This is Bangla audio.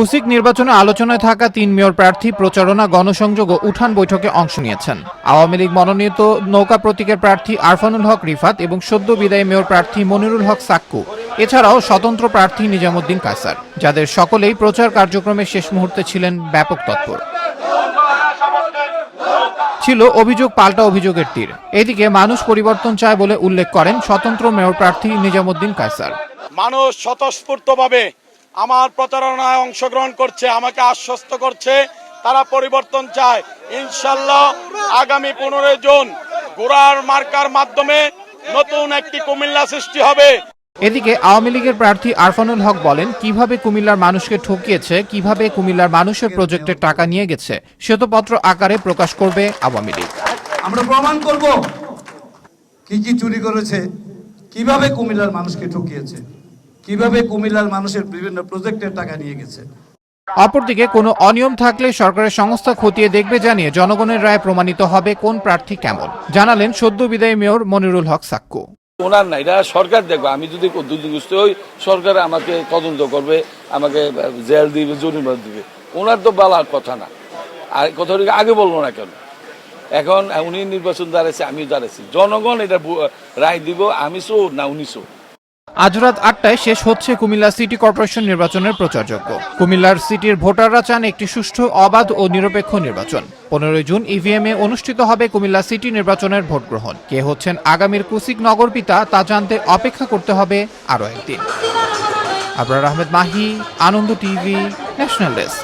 কুসিক নির্বাচনে আলোচনায় থাকা তিন মেয়র প্রার্থী প্রচারণা, গণসংযোগ ও উঠান বৈঠকে অংশ নিয়েছেন। আওয়ামী লীগ মনোনীত নৌকা প্রতীকের প্রার্থী আরফানুল হক রিফাত এবং সদ্য বিদায়ী মেয়র প্রার্থী মনিরুল হক সাক্কু। এছাড়াও স্বতন্ত্র প্রার্থী নিজামুদ্দিন কাসার যাদের সকলেই প্রচার কার্যক্রমের শেষ মুহূর্তে ছিলেন ব্যাপক তৎপর। ছিল অভিযোগ, পাল্টা অভিযোগের তীর। এদিকে মানুষ পরিবর্তন চায় বলে উল্লেখ করেন স্বতন্ত্র মেয়র প্রার্থী নিজামুদ্দিন কায়সার। মানুষ স্বতঃস্ফূর্তভাবে আমার প্রচারণায় অংশগ্রহণ করছে আমাকে আশ্বস্ত করছে তারা পরিবর্তন চায়। ইনশাল্লাহ আগামী পনেরোই জুন গোড়ার মার্কার মাধ্যমে নতুন একটি কুমিল্লা সৃষ্টি হবে। এদিকে আওয়ামী লীগের প্রার্থী আরফানুল হক বলেন কীভাবে কুমিল্লার মানুষকে ঠকিয়েছে কীভাবে কুমিল্লার মানুষের প্রজেক্টের টাকা নিয়ে গেছে শ্বেতপত্র আকারে প্রকাশ করবে আওয়ামী লীগ। আমরা প্রমাণ করব কি কি চুরি করেছে কীভাবে কুমিল্লার মানুষকে ঠকিয়েছে। কীভাবে কুমিল্লার মানুষের বিভিন্ন প্রজেক্টের টাকা নিয়ে গেছে? অপরদিকে কোনো অনিয়ম থাকলে সরকারের সংস্থা খতিয়ে দেখবে জানিয়ে জনগণের রায় প্রমাণিত হবে কোন প্রার্থী কেমন। জানালেন সদ্য বিদায়ী মেয়র মনিরুল হক সাক্কু। ওনার না এটা সরকার দেখবে। আমি যদি দুর্নীতিগ্রস্ত হই সরকার আমাকে তদন্ত করবে আমাকে জেল দিবে জরিমানা দিবে। ওনার তো বলার কথা না। আর কথাটা আগে বলব না কেন? এখন উনি নির্বাচন দাঁড়াইছে আমিও দাঁড়াইছি। জনগণ এটা রায় দিব আমি চোর না উনি চোর আজ রাত আটটায় শেষ হচ্ছে কুমিল্লা সিটি কর্পোরেশন নির্বাচনের প্রচারযোগ্য। কুমিল্লার সিটির ভোটাররা চান একটি সুষ্ঠু, অবাধ ও নিরপেক্ষ নির্বাচন। পনেরোই জুন ইভিএম এ অনুষ্ঠিত হবে কুমিল্লা সিটি নির্বাচনের ভোট গ্রহণ। কে হচ্ছেন আগামীর কুসিক নগরপিতা তা জানতে অপেক্ষা করতে হবে আরও একদিন। Abrar Ahmed Mahi, Ananda TV, national desk.